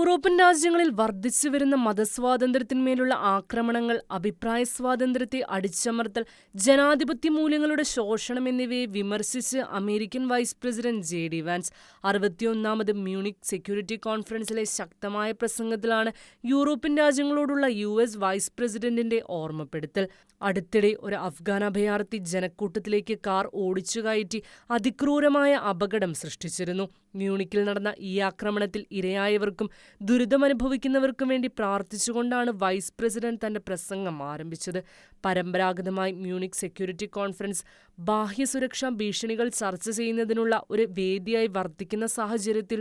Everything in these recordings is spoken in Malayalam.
യൂറോപ്യൻ രാജ്യങ്ങളിൽ വർദ്ധിച്ചുവരുന്ന മതസ്വാതന്ത്ര്യത്തിന്മേലുള്ള ആക്രമണങ്ങൾ അഭിപ്രായ സ്വാതന്ത്ര്യത്തെ അടിച്ചമർത്തൽ ജനാധിപത്യ മൂല്യങ്ങളുടെ ശോഷണം എന്നിവയെ വിമർശിച്ച് American vice president J D Vance അറുപത്തിയൊന്നാമത് Munich security കോൺഫറൻസിലെ ശക്തമായ പ്രസംഗത്തിലാണ് യൂറോപ്യൻ രാജ്യങ്ങളോടുള്ള യു എസ് വൈസ് പ്രസിഡന്റിന്റെ ഓർമ്മപ്പെടുത്തൽ. അടുത്തിടെ ഒരു അഫ്ഗാൻ അഭയാർത്ഥി ജനക്കൂട്ടത്തിലേക്ക് കാർ ഓടിച്ചുകയറ്റി അതിക്രൂരമായ അപകടം സൃഷ്ടിച്ചിരുന്നു. മ്യൂണിക്കിൽ നടന്ന ഈ ആക്രമണത്തിൽ ഇരയായവർക്കും ദുരിതമനുഭവിക്കുന്നവർക്കും വേണ്ടി പ്രാർത്ഥിച്ചുകൊണ്ടാണ് വൈസ് പ്രസിഡന്റ് തന്റെ പ്രസംഗം ആരംഭിച്ചത്. പരമ്പരാഗതമായി മ്യൂണിക് സെക്യൂരിറ്റി കോൺഫറൻസ് ബാഹ്യ സുരക്ഷാ ഭീഷണികൾ ചർച്ച ചെയ്യുന്നതിനുള്ള ഒരു വേദിയായി വർദ്ധിക്കുന്ന സാഹചര്യത്തിൽ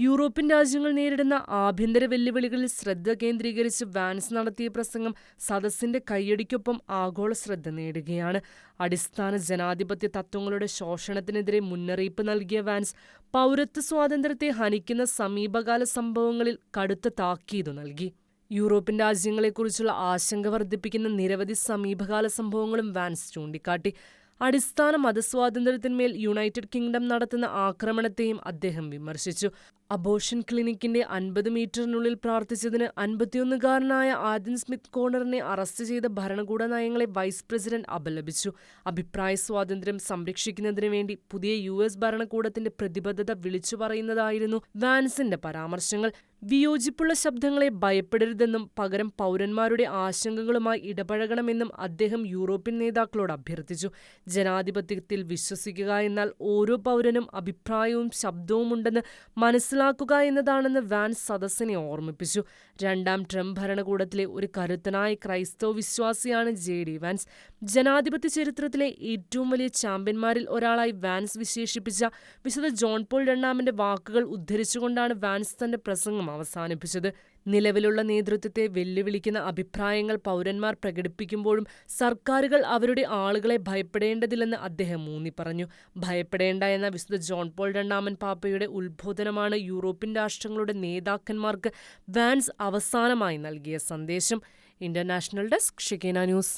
യൂറോപ്യൻ രാജ്യങ്ങൾ നേരിടുന്ന ആഭ്യന്തര വെല്ലുവിളികളിൽ ശ്രദ്ധ കേന്ദ്രീകരിച്ച് വാൻസ് നടത്തിയ പ്രസംഗം സദസ്സിന്റെ കയ്യടിക്കൊപ്പം ആഗോള ശ്രദ്ധ നേടുകയാണ്. അടിസ്ഥാന ജനാധിപത്യ തത്വങ്ങളുടെ ശോഷണത്തിനെതിരെ മുന്നറിയിപ്പ് നൽകിയ വാൻസ് പൗരത്വ സ്വാതന്ത്ര്യത്തെ ഹനിക്കുന്ന സമീപകാല സംഭവങ്ങളിൽ കടുത്ത താക്കീതു നൽകി. യൂറോപ്യൻ രാജ്യങ്ങളെക്കുറിച്ചുള്ള ആശങ്ക വർദ്ധിപ്പിക്കുന്ന നിരവധി സമീപകാല സംഭവങ്ങളും വാൻസ് ചൂണ്ടിക്കാട്ടി. അടിസ്ഥാന മതസ്വാതന്ത്ര്യത്തിന്മേൽ യുണൈറ്റഡ് കിങ്ഡം നടത്തുന്ന ആക്രമണത്തെയും അദ്ദേഹം വിമർശിച്ചു. അബോഷൻ ക്ലിനിക്കിന്റെ അൻപത് മീറ്ററിനുള്ളിൽ പ്രാർത്ഥിച്ചതിന് അൻപത്തിയൊന്നുകാരനായ ആദൻ സ്മിത്ത് കോണറിനെ അറസ്റ്റ് ചെയ്ത ഭരണകൂട നയങ്ങളെ വൈസ് പ്രസിഡന്റ് അപലപിച്ചു. അഭിപ്രായ സ്വാതന്ത്ര്യം സംരക്ഷിക്കുന്നതിന് വേണ്ടി പുതിയ യു എസ് ഭരണകൂടത്തിന്റെ പ്രതിബദ്ധത വിളിച്ചു പറയുന്നതായിരുന്നു വാൻസിന്റെ പരാമർശങ്ങൾ. വിയോജിപ്പുള്ള ശബ്ദങ്ങളെ ഭയപ്പെടരുതെന്നും പകരം പൗരന്മാരുടെ ആശങ്കകളുമായി ഇടപഴകണമെന്നും അദ്ദേഹം യൂറോപ്യൻ നേതാക്കളോട് അഭ്യർത്ഥിച്ചു. ജനാധിപത്യത്തിൽ വിശ്വസിക്കുക എന്നാൽ ഓരോ പൗരനും അഭിപ്രായവും ശബ്ദവും ഉണ്ടെന്ന് മനസ്സിലാക്കുക എന്നതാണെന്ന് വാൻ സദസ്സിനെ ഓർമ്മിപ്പിച്ചു. രണ്ടാം ട്രംപ് ഭരണകൂടത്തിലെ ഒരു കരുത്തനായ ക്രൈസ്തവ വിശ്വാസിയാണ് ജെ ഡി വാൻസ്. ജനാധിപത്യ ചരിത്രത്തിലെ ഏറ്റവും വലിയ ചാമ്പ്യന്മാരിൽ ഒരാളായി വാൻസ് വിശേഷിപ്പിച്ച വിശുദ്ധ ജോൺ പോൾ രണ്ടാമന്റെ വാക്കുകൾ ഉദ്ധരിച്ചുകൊണ്ടാണ് വാൻസ് തന്റെ പ്രസംഗം അവസാനിപ്പിച്ചത്. നിലവിലുള്ള നേതൃത്വത്തെ വെല്ലുവിളിക്കുന്ന അഭിപ്രായങ്ങൾ പൗരന്മാർ പ്രകടിപ്പിക്കുമ്പോഴും സർക്കാരുകൾ അവരുടെ ആളുകളെ ഭയപ്പെടേണ്ടതില്ലെന്ന് അദ്ദേഹം ഊന്നി പറഞ്ഞു. ഭയപ്പെടേണ്ട എന്ന വിശുദ്ധ ജോൺ പോൾ രണ്ടാമൻ പാപ്പയുടെ ഉത്ബോധനമാണ് യൂറോപ്യൻ രാഷ്ട്രങ്ങളുടെ നേതാക്കന്മാർക്ക് വാൻസ് അവസാനമായി നൽകിയ സന്ദേശം. ഇന്റർനാഷണൽ ഡെസ്ക് ഷിക്കേന ന്യൂസ്.